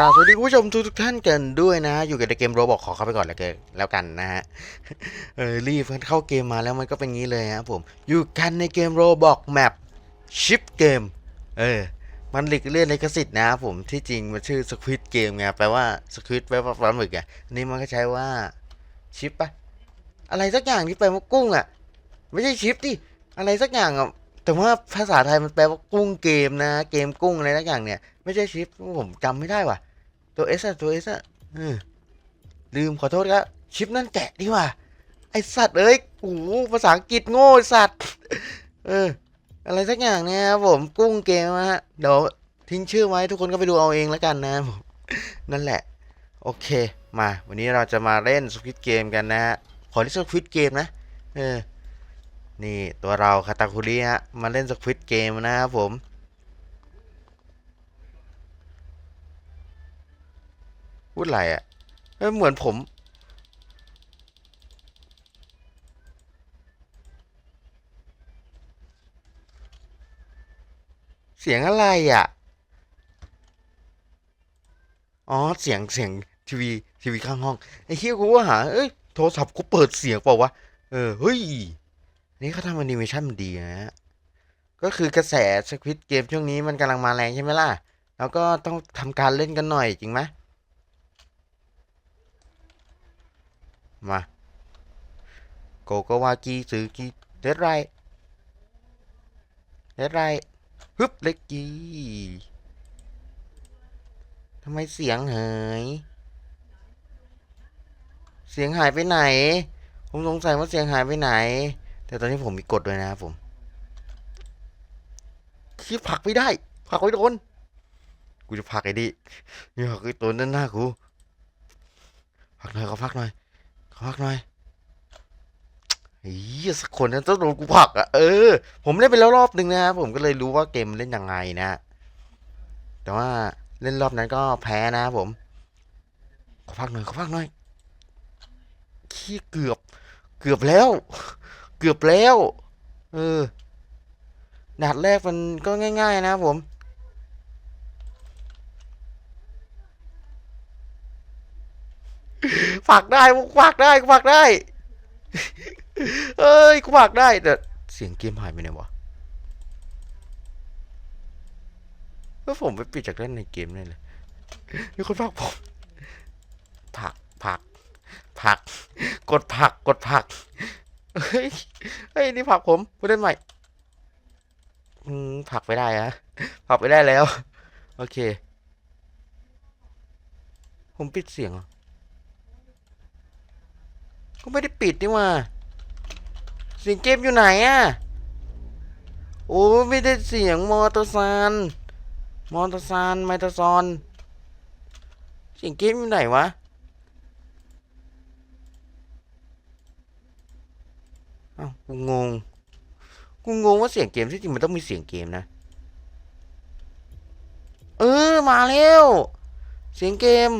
ราบสวัสดีคุณผู้ชมทุกทุกท่านกันด้วยนะ อยู่กับในเกมโรบอกขอเข้าไปก่อนแล้วกันแล้วกันนะฮะเออรีบเข้าเกมมาแล้วมันก็เป็นงี้เลยครับผมอยู่กันในเกมโรบอกแมปชิปเกมเออมันหลีกเลี่ยงลิขสิทธิ์นะครับผมที่จริงมันชื่อสควิตเกมไงแปลว่าสควิตแปลว่าปลาหมึกอะอันนี่มันก็ใช้ว่าชิปปะอะไรสักอย่างที่แปลว่ากุ้งอะ ไม่ใช่ชิปดิอะไรสักอย่างอะแต่ว่าภาษาไทยมันแปลว่ากุ้งเกมนะ เกมกุ้งอะไรสักอย่างเนี่ย ไม่ใช่ชิปผมจำไม่ได้ว่ะ ตัวเอสอะตัวเอสอะเออลืมขอโทษครับชิปนั่นแกะดีกว่า ไอสัตว์เอ้ยโอ้หภาษาอังกฤษโง่สัตว์ เออ อะไรสักอย่างเนี่ยครับผมกุ้งเกมนะฮะเดี๋ยวทิ้งชื่อไว้ทุกคนก็ไปดูเอาเองแล้วกันนะผมนั่นแหละ โอเค มา วันนี้เราจะมาเล่นสควิตเกมกันนะฮะ ขอที่สควิตเกมนะ เออ นี่ตัวเราคาตาคุริฮะ มาเล่นสควิตเกมนะครับผม พูดอะไรอะเหมือนผม เสียงอะไรอะ อ๋อ เสียงเสียงทีวีทีวีข้างห้อง ไอ้เฮียกูว่าหา เอ้ย โทรศัพท์กูเปิดเสียงเปล่าวะ เออ เฮ้ย นี่เขาทำแอนิเมชันมันดีนะฮะก็คือกระแสสควิตเกมช่วงนี้มันกำลังมาแรงใช่ไหมล่ะ แล้วก็ต้องทำการเล่นกันหน่อยจริงไหม มาโกโกวากีสือกีเด็ดไรเด็ดไรฮึบเล็กกีทำไมเสียงหายเสียงหายไปไหน ผมสงสัยว่าเสียงหายไปไหน แต่ตอนนี้ผมมีกฎด้วยนะครับผมขี้ผลักไม่ได้ ผักไม่โดน กูจะผักไอ้ดินี่ผลักไอ้ตัวนั่นหน้ากู ผักหน่อยขอผลักหน่อย พักหน่อยเฮียสักคนนั้นต้องโดนกูผักอะเออ ผมเล่นไปแล้วรอบหนึ่งนะครับผมก็เลยรู้ว่าเกมมันเล่นยังไงนะ แต่ว่าเล่นรอบนั้นก็แพ้นะครับผม ขอพักหน่อยขอพักหน่อยขี้เกือบ เกือบแล้ว เกือบแล้ว เออดาดแรกมันก็ง่าย ๆ นะครับผมฝากได้กูฝากได้กูฝากได้เอ้ยกูฝากได้แต่เสียงเกมหายไปไหนวะเมื่อผมไปปิดจากเล่นในเกมนี่เลยมีคนฝากผมผักผักผัก กดผักกดผักเฮ้ยเฮ้ยนี่ผักผมผู้เล่นใหม่ผักไปได้ฮะผักไปได้แล้ว โอเค ผมปิดเสียงเหรอ ก็ไม่ได้ปิดนี่ว่าเสียงเกมอยู่ไหนอะโอ้ไม่ได้เสียงมอเตอร์ซานมอเตอร์ซานไมเตอร์ซอนเสียงเกมอยู่ไหนวะอ้าวกูงงกูงงว่าเสียงเกมที่จริงมันต้องมีเสียงเกมนะ เออมาแล้ว เสียงเกม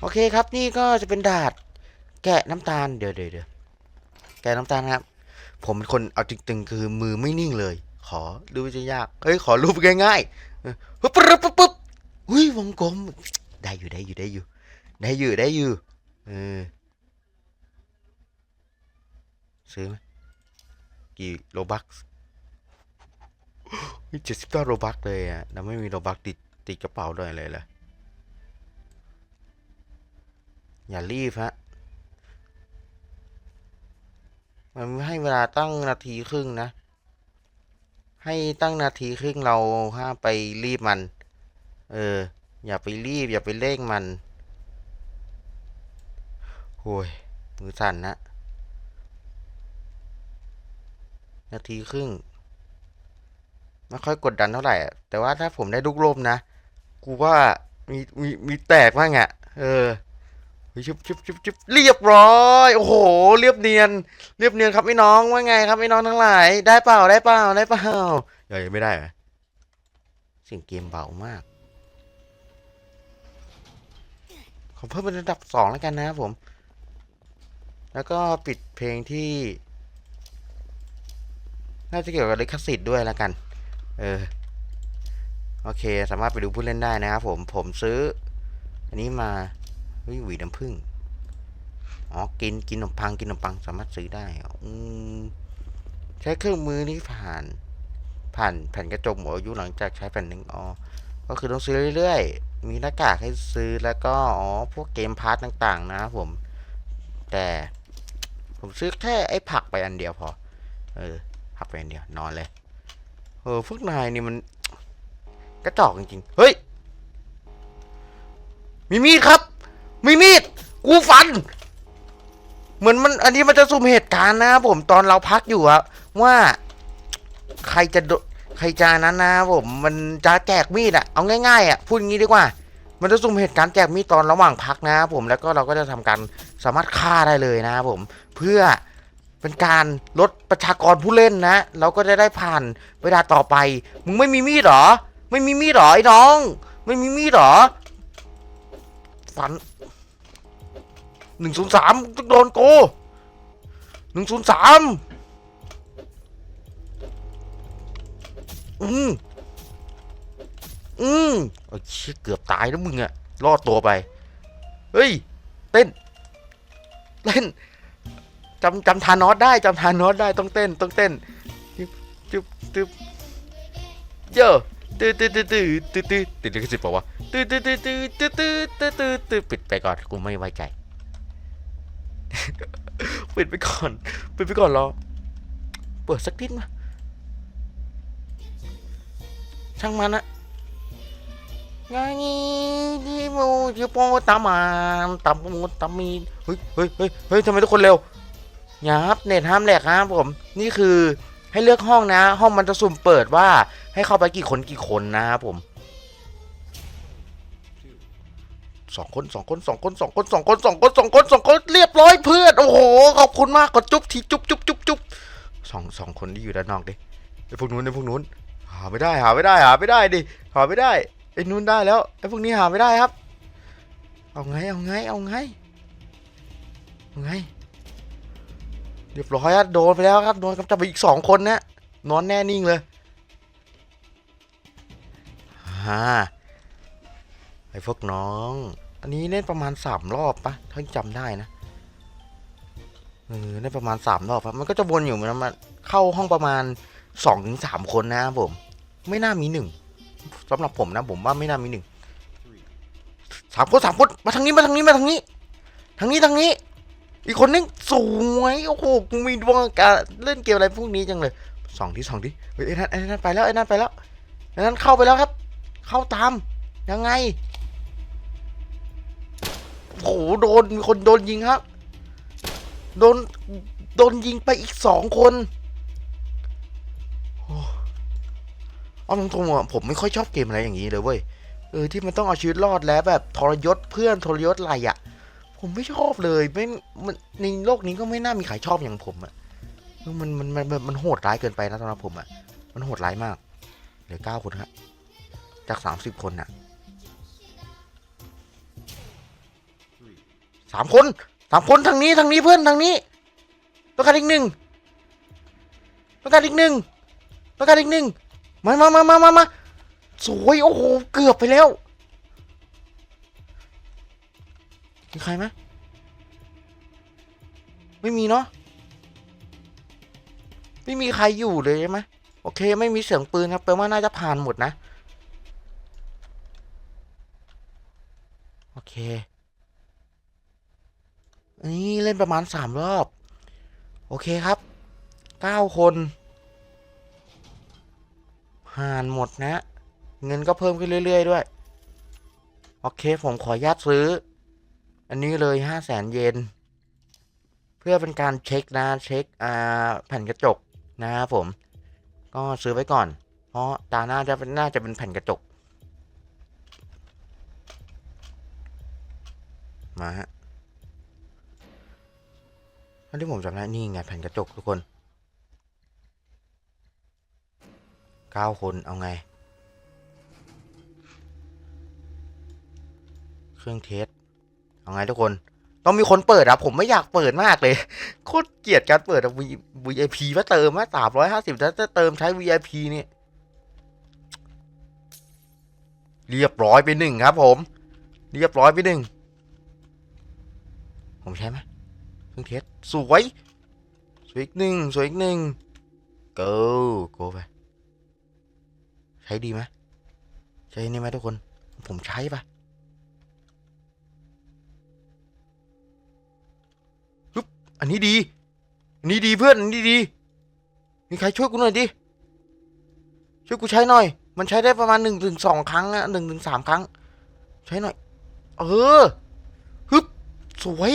โอเคครับนี่ก็จะเป็นดาด แกะน้ำตาลเดี๋ยวเดี๋ยวเดี๋ยวแกะน้ำตาลครับ ผมเป็นคนเอาจริงๆคือมือไม่นิ่งเลย ขอดูปจะยากเฮ้ยขอรูปง่ายๆปึ๊บปึ๊บปึ๊บปึ๊บอุ้ยวงกลมได้อยู่ได้อยู่ได้อยู่ ได้อยู่ได้อยู่เออซื้อไหมกี่โลบักเจ็ดสิบเก้าโลบักเลยอะแล้วไม่มีโลบักติดติดกระเป๋าด้วยเลยเหรออย่ารีบฮะ มันให้เวลาตั้งนาทีครึ่งนะ ให้ตั้งนาทีครึ่งเราห้ามไปรีบมัน เออ อย่าไปรีบ อย่าไปเร่งมันโอ้ยมือสั่นนะ นาทีครึ่งไม่ค่อยกดดันเท่าไหร่ แต่ว่าถ้าผมได้ลูกลมนะ กูว่ามีมีมีแตกบ้างอะ เออ ชุบชุบชุบชุบเรียบร้อย โอ้โห เรียบเนียน เรียบเนียนครับพี่น้องว่าไงครับพี่น้องทั้งหลาย ได้เปล่าได้เปล่าได้เปล่าเดี๋ยวยังไม่ได้เหรอเสียงเกมเบามากขอเพิ่มเป็นระดับสองแล้วกันนะครับผม แล้วก็ปิดเพลงที่ น่าจะเกี่ยวกับลิขสิทธิ์ด้วยแล้วกัน เออ โอเค สามารถไปดูผู้เล่นได้นะครับผม ผมซื้อ อันนี้มา เฮ้ยหวีน้ำผึ้งอ๋อกินกินขนมปังกินขนมปังสามารถซื้อได้อืมใช้เครื่องมือนี้ผ่าน ผ่านแผ่นกระจกหมดอายุหลังจากใช้แผ่นหนึ่งอ๋อก็คือต้องซื้อเรื่อยๆ มีหน้ากากให้ซื้อแล้วก็อ๋อพวกเกมพาร์ทต่างๆ นะครับผม แต่ผมซื้อแค่ไอ้ผักไปอันเดียวพอ เออ ผักไปอันเดียวนอนเลยเออพวกนายนี่มันกระจอกจริงๆ เฮ้ย มีมีดครับ มีมีด กูฟัน เหมือนมันอันนี้มันจะสุ่มเหตุการณ์นะครับผมตอนเราพักอยู่อะว่า ใครจะโดใครจะนั้นนะผมมันจะแจกมีดอะเอาง่ายๆอะพูดงี้ดีกว่า มันจะสุ่มเหตุการณ์แจกมีดตอนระหว่างพักนะครับผมแล้วก็เราก็จะทำการสามารถฆ่าได้เลยนะครับผม เพื่อเป็นการลดประชากรผู้เล่นนะเราก็จะได้ผ่านเวลาต่อไป มึงไม่มีมีดเหรอ ไม่มีมีดเหรอไอ้น้อง ไม่มีมีดเหรอฝัน หนึ่งศูนย์สามต้องโดนโกหนึ่งศูนย์สามอืมอืมโอ้ยเกือบตายแล้วมึงอะรอดตัวไป เฮ้ย เต้นเต้นจำจำทานอสได้จำทานอสได้ต้องเต้นต้องเต้นจึ๊บจึ๊บจึ๊บเยอะตื้อตื้อตื้อตื้อตื้อตื้อติดลิขสิทธิ์ป่าวะตื้อตื้อตื้อตื้อตื้อตื้อตื้อตื้อปิดไปก่อนกูไม่ไว้ใจ ปิดไปก่อนปิดไปก่อนรอ เปิดสักนิดมาช่างมันนะงานีที่มูที่โปตามานตามมูตามีเฮ้ยเฮ้ยเฮ้ยเฮ้ยทำไมทุกคนเร็วอย่าครับเน็ตห้ามแหลกครับผม นี่คือให้เลือกห้องนะ ห้องมันจะสุ่มเปิดว่าให้เข้าไปกี่คนกี่คนนะครับผม สองคนสองคนสองคนสองคนสองคนสองคนสองคนสองคนเรียบร้อยเพื่อน โอ้โห ขอบคุณมากกดจุ๊บทีจุ๊บจุ๊บจุ๊บจุ๊บสองสองคนที่อยู่ด้านนอกดิไอ้พวกนู้นไอ้พวกนู้น หาไม่ได้หาไม่ได้หาไม่ได้ดิหาไม่ได้ไอ้นู้นได้แล้วไอ้พวกนี้หาไม่ได้ครับ เอาไงเอาไงเอาไงเอาไงเรียบร้อยครับโดนไปแล้วครับโดนกำจับไปอีกสองคนนะนอนแน่นิ่งเลยฮ่าไอ้พวกน้อง อันนี้เล่นประมาณสามรอบปะถ้าจำได้นะเออเล่นประมาณสามรอบปะมันก็จะวนอยู่มันมันเข้าห้องประมาณสองถึงสามคนนะผม ไม่น่ามีหนึ่งสำหรับผมนะผมว่าไม่น่ามีหนึ่งสามคนสามคนมาทางนี้มาทางนี้มาทางนี้ทางนี้ทางนี้ อีกคนนึงสวยโอ้โหกูมีดวงการเล่นเกมอะไรพวกนี้จังเลยสองที่สองที่เฮ้ยไอ้นั่นไอ้นั่นไปแล้วไอ้นั่นไปแล้วไอ้นั่นเข้าไปแล้วครับ เข้าตามยังไง โอ้โหโดนมีคนโดนยิงครับ โดน โดนยิงไปอีกสองคนอ้เอาตรงๆอะผมไม่ค่อยชอบเกมอะไรอย่างนี้เลยเว้ย เออที่มันต้องเอาชีวิตรอดแล้วแบบทรยศเพื่อนทรยศอะไรอะ ผมไม่ชอบเลยไม่มันในโลกนี้ก็ไม่น่ามีใครชอบอย่างผมอะมันมันมันมันมันโหดร้ายเกินไปนะสำหรับผมอะ มันโหดร้ายมากเหลือเก้าคนฮะจากสามสิบคนน่ะ สามคนสามคนทางนี้ทางนี้เพื่อนทางนี้ต้องการอีกหนึ่งต้องการอีกหนึ่งต้องการอีกหนึ่งมามามามามามาสวยโอ้โหเกือบไปแล้วมีใครไหมไม่มีเนาะไม่มีใครอยู่เลยใช่ไหมโอเค ไม่มีเสียงปืนครับแปลว่าน่าจะผ่านหมดนะ โอเค นี่เล่นประมาณสามรอบ โอเคครับเก้าคนผ่านหมดนะ เงินก็เพิ่มขึ้นเรื่อย ๆ ด้วย โอเคผมขอญาตซื้อ อันนี้เลยห้าแสนเยนเพื่อเป็นการเช็คนะเช็คอ่าแผ่นกระจกนะครับผม ก็ซื้อไว้ก่อน เพราะตาหน้าจะเป็นน่าจะเป็นแผ่นกระจก มาฮะันที่ผมจำได้นี่ไงแผ่นกระจกทุกคนเก้าคนเอาไง เครื่องเทสเอาไงทุกคน ต้องมีคนเปิดอะผมไม่อยากเปิดมากเลย โคตรเกลียดการเปิดอะ VIP ว่าเติมว่าสามร้อยห้าสิบถ้าจะเติมใช้ VIP เนี่ยเรียบร้อยไปหนึ่งครับผม เรียบร้อยไปหนึ่งผมใช้ไหม เครื่งเทสสวย สวยอีกหนึ่งสวยอีกหนึ่ง go go ไป ใช้ดีไหมใช้นี่ไหมทุกคน ผมใช้ปะฮึบอันนี้ดี อันนี้ดีเพื่อน อันนี้ดี มีใครช่วยกูหน่อยดิ ช่วยกูใช้หน่อย มันใช้ได้ประมาณหนึ่งถึงสองครั้งอะหนึ่งถึงสามครั้ง ใช้หน่อย เออฮึบสวย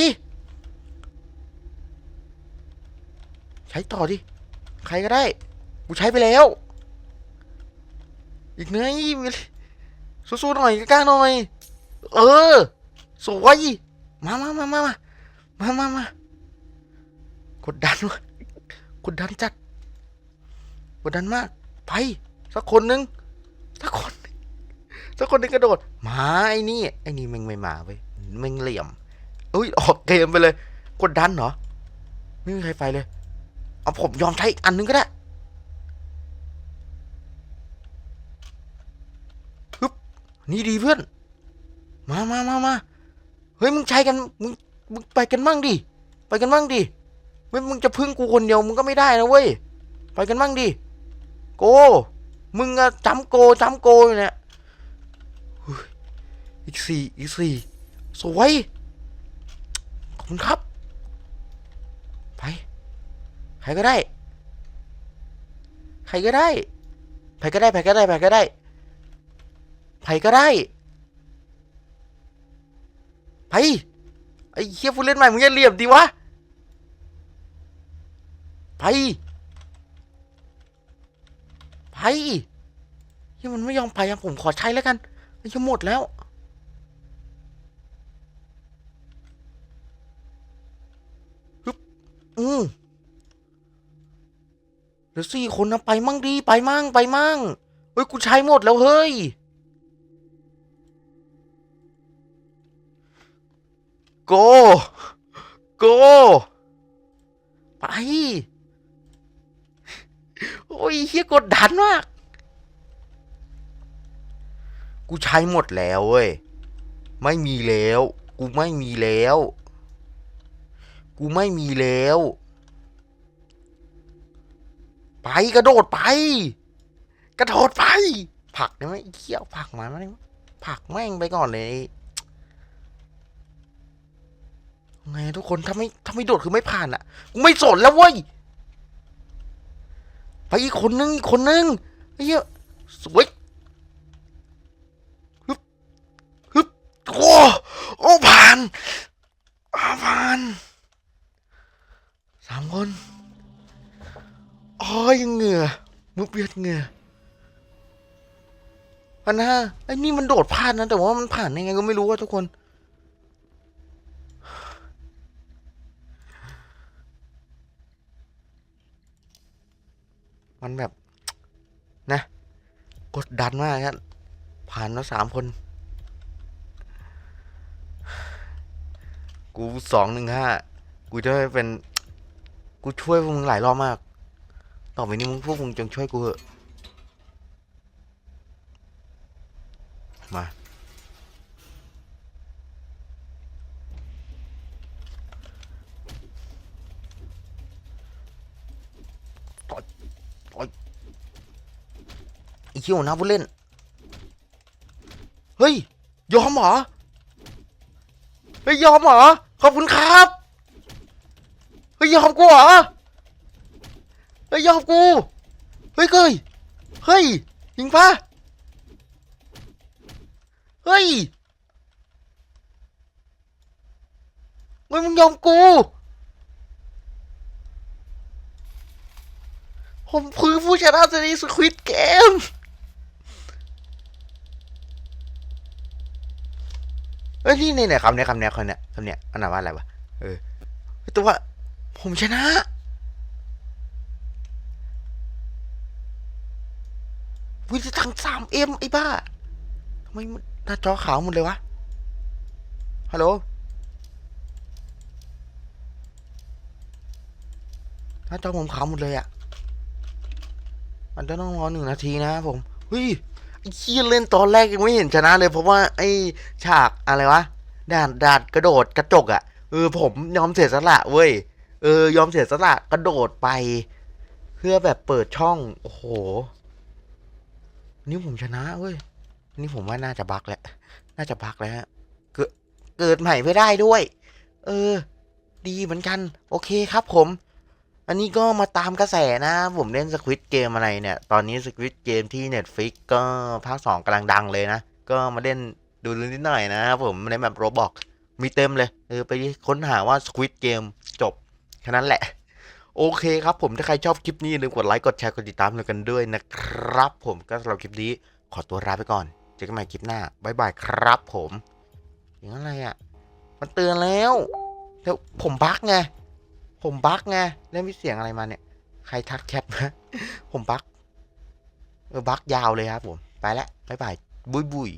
ใช้ต่อดิ ใครก็ได้ กูใช้ไปแล้ว อีกเนื้อยสู้ๆหน่อยกล้าหน่อย เออ สวยมามามามามามา มามากดดันวะกดดันจัด กดดันมาก ไป สักคนนึง สักคนสักคนนึงกระโดด มาไอ้นี่ ไอ้นี่ม่งไม่มาเว้ยม่งเหลี่ยม อุ้ยออกเกมไปเลย กดดันเหรอ ไม่มีใครไปเลย เอาผมยอมใช้อีกอันนึงก็ได้ฮึบนี่ดีเพื่อน มามามามาเฮ้ยมึงใช้กันมึงมึงไปกันมั่งดิไปกันมั่งดิไม่มึงจะพึ่งกูคนเดียวมึงก็ไม่ได้นะเว้ยไปกันมั่งดิโก มึงอะจำโกจำโกอยู่เนี่ยอีกสี่อีกสี่สวยขอบคุณครับ ไป ใครก็ได้ ใครก็ได้ ใครก็ได้ ใครก็ได้ ใครก็ได้ ใครก็ได้ ไป ไอ้เฮียผู้เล่นใหม่ มึงอย่าเหลี่ยมดิวะ ไป ไปเฮียมันไม่ยอมไปอะผมขอใช้แล้วกัน มันจะหมดแล้วฮึบอืม เหลือสี่คนนะไปมั่งดีไปมั่งไปมั่งเฮ้ยกูใช้หมดแล้วเฮ้ยโกโกไปโอ้ยเฮียกดดันมากกูใช้หมดแล้วเว้ยไม่มีแล้ว กูไม่มีแล้ว กูไม่มีแล้ว ไปกระโดดไป กระโดดไป ผักได้ไหมเขี้ยวผักมาไหมผักแม่งไปก่อนเลยไงทุกคนถ้าไม่ถ้าไม่โดดคือไม่ผ่านอะกูไม่สนแล้วเว้ยไปอีกคนนึงอีกคนนึงไอ้เหี้ยสวย เบียดเหงื่ออันนะไอ้นี่มันโดดพลาดนะ แต่ว่ามันผ่านยังไงก็ไม่รู้ว่าทุกคน มันแบบ นะ กดดันมากครับ ผ่านแล้วสามคน กูสองหนึ่งห้ากูจะเป็น กูช่วยพวกมึงหลายรอบมาก ต่อไปนี้มึงพวกมึงจงช่วยกูเถอะ มาไอ้เหี้ยวนะผู้เล่น เฮ้ย ยอมเหรอ เฮ้ย ยอมเหรอ ขอบคุณครับ เฮ้ย ยอมกูเหรอ เฮ้ยยอมกู เฮ้ยเกยเฮ้ยจริงปะเฮ้ยเฮ้ยมึงยอมกู ผมคือผู้ชนะในสควิตเกมเอ้ยนี่เนี่ยคำเนี้ยคำเนี้ยคำเนี้ยคำเนี้ยอันนั้นว่าอะไรวะเออแต่ว่าผมชนะ วิธีทางสามเอ็มไอ้บ้าทำไมหน้าจอขาวหมดเลยวะ ฮัลโหล หน้าจอผมขาวหมดเลยอะมันจะต้องรอหนึ่งนาทีนะครับผมเฮ้ยไอ้เฮียเล่นตอนแรกยังไม่เห็นชนะเลย เพราะว่าไอ้ฉากอะไรวะด่านด่านกระโดดกระจกอะ่ะเออผมยอมเสียสละเว้ยเออยอมเสียสละกระโดดไป เพื่อแบบเปิดช่อง โอ้โห นี่ผมชนะเว้ยนี่ผมว่าน่าจะบักแหละ น่าจะบักแล้วเกิดเกิดใหม่ไม่ได้ด้วย เออ ดีเหมือนกัน โอเคครับผม อันนี้ก็มาตามกระแสนะ ผมเล่นสควิตเกมอะไรเนี่ย ตอนนี้สควิตเกมที่ Netflix ก็ภาค 2กำลังดังเลยนะ ก็มาเล่นดูนิดหน่อยนะครับผมในแบบโรบอกมีเต็มเลย เออ ไปค้นหาว่าสควิตเกมจบ แค่นั้นแหละ โอเคครับผมถ้าใครชอบคลิปนี้อย่าลืมกดไลค์กดแชร์กดติดตามกันด้วยนะครับ ผมก็สำหรับคลิปนี้ขอตัวลาไปก่อน เจอกันใหม่คลิปหน้าบ๊ายบายครับผมอย่างอะไรอะ่ะ มันเตือนแล้วแล้วผมบั๊กไงผมบั๊กไงแล้วมีเสียงอะไรมาเนี่ย ใครทักแคปนะผมบั๊กเออบักยาวเลยครับผม ไปแล้วบ๊ายบายบุยบุย